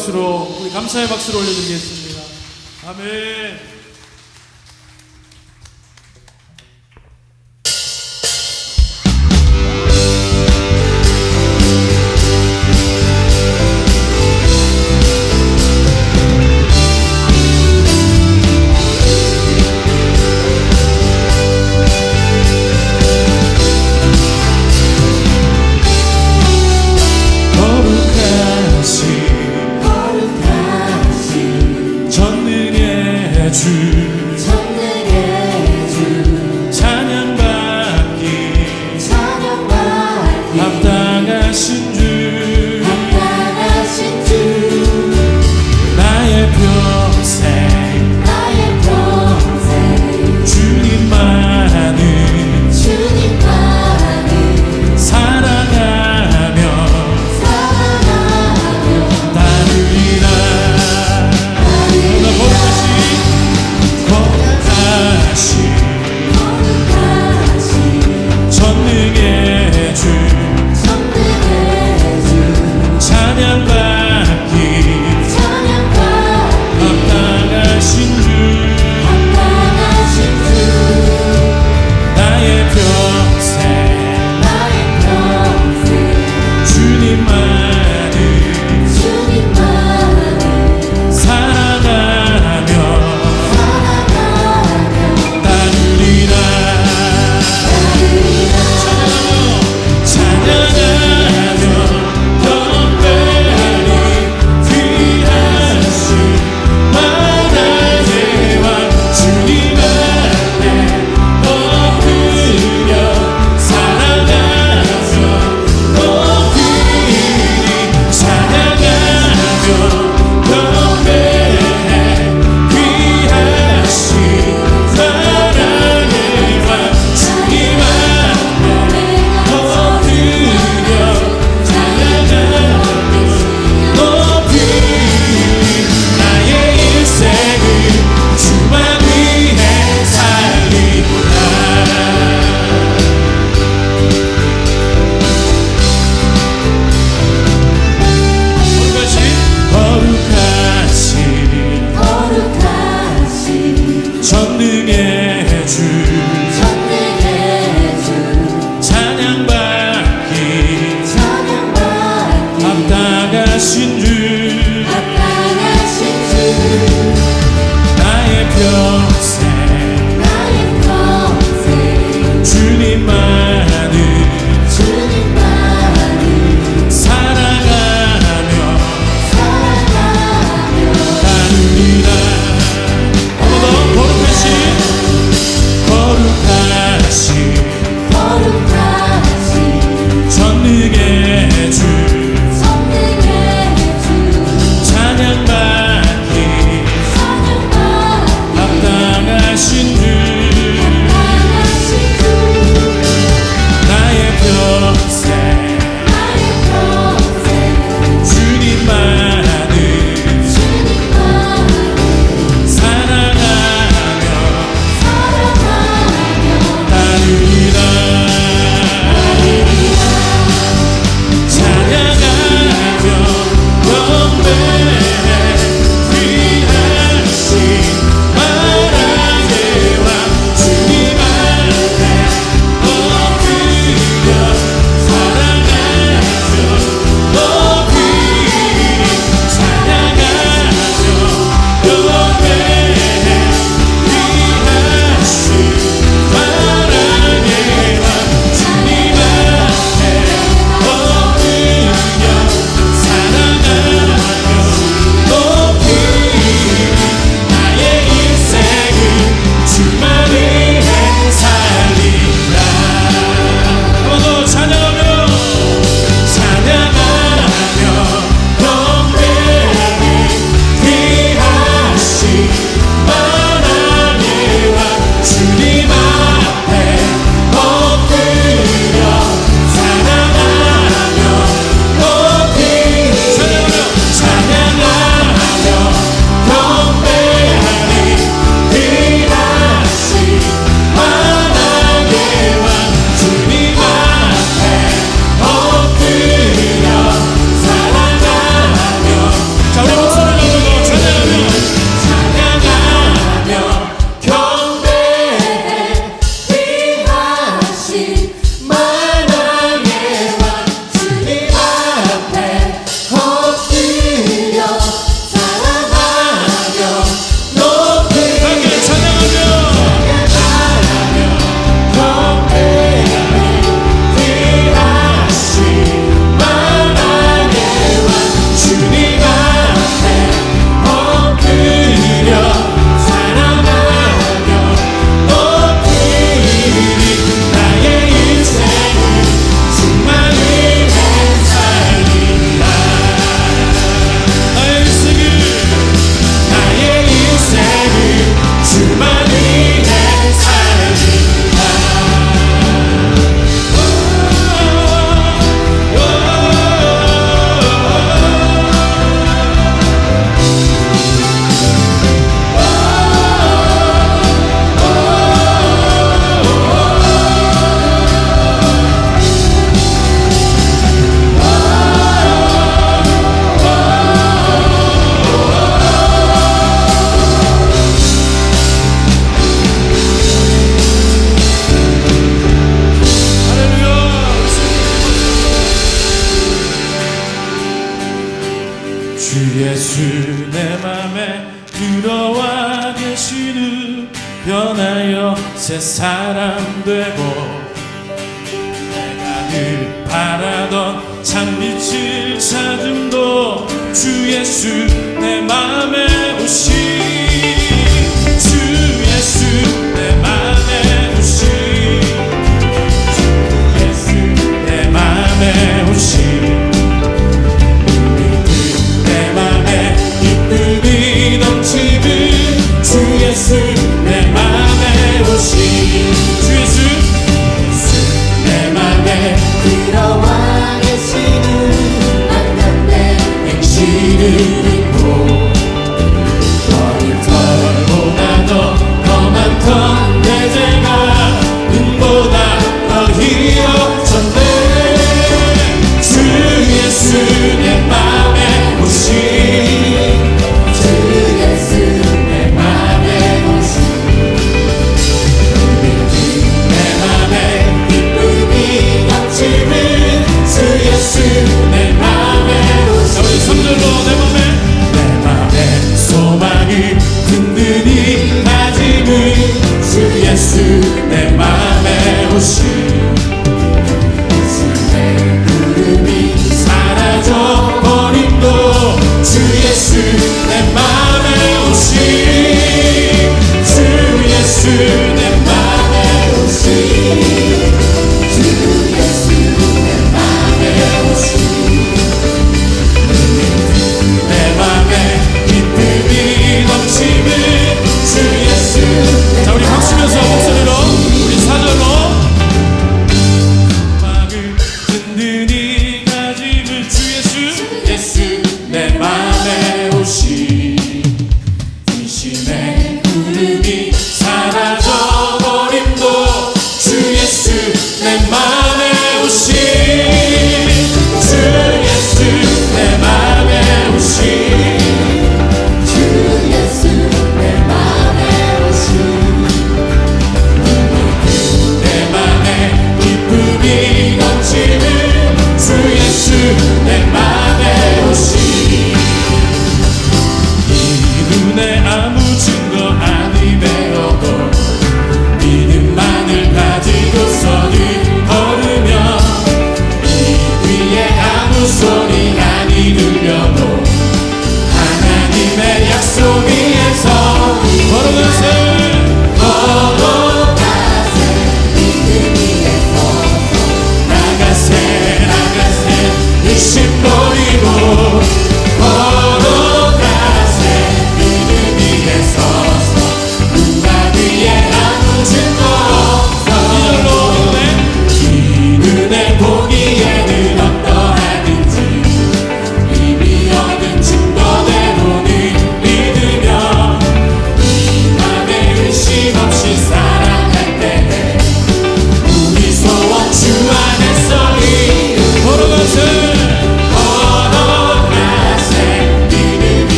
박수로 우리 감사의 박수를 올려드리겠습니다. 아멘. 가던 산빛을 찾음도 주 예수 내 맘에 오시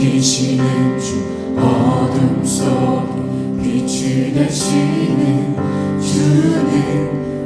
계시는 주 어둠 속에 빛이 되시는 주님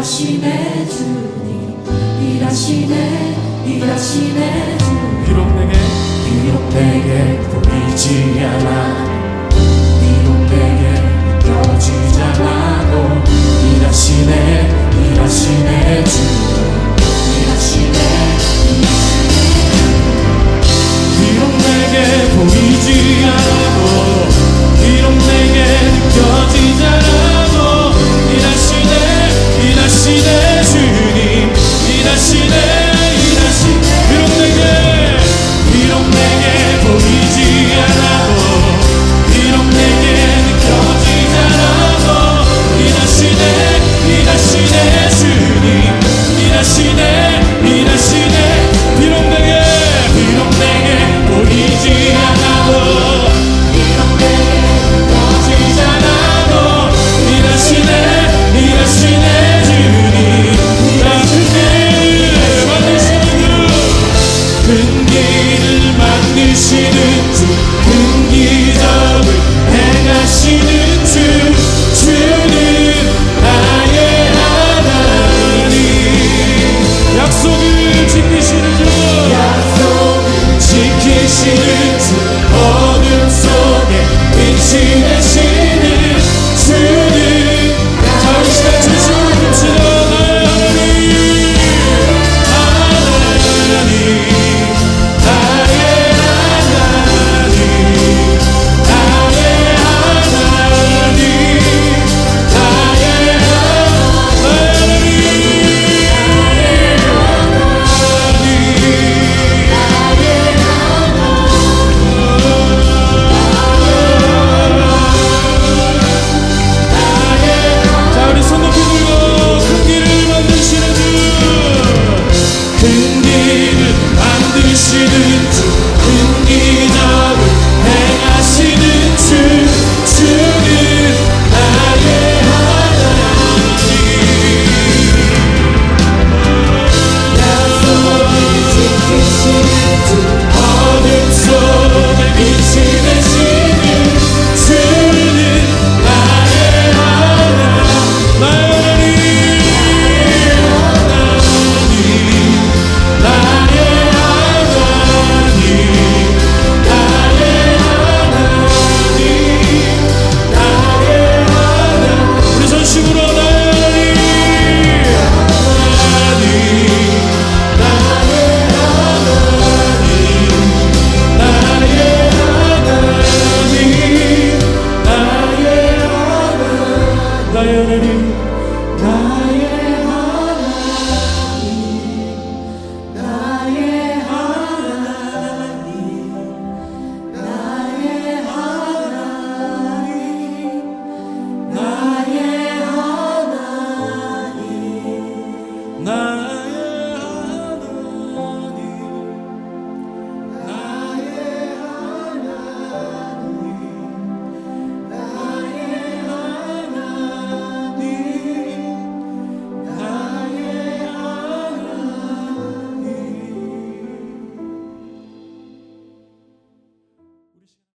일하시네 일하시네 주님. 일하시네 일하시네 주님. 비록 내게 비록 내게 보이지 않아. 비록 내게 느껴지지 않아도 일하시네 일하시네 주님. 일하시네. 비록 내게 보이지 않아 일하시네 주님 일하시네 일하시네 비록 내게 비록 내게 보이지 않아도 비록 내게 느껴지지 않아도 일하시네 일하시네 주님 일하시네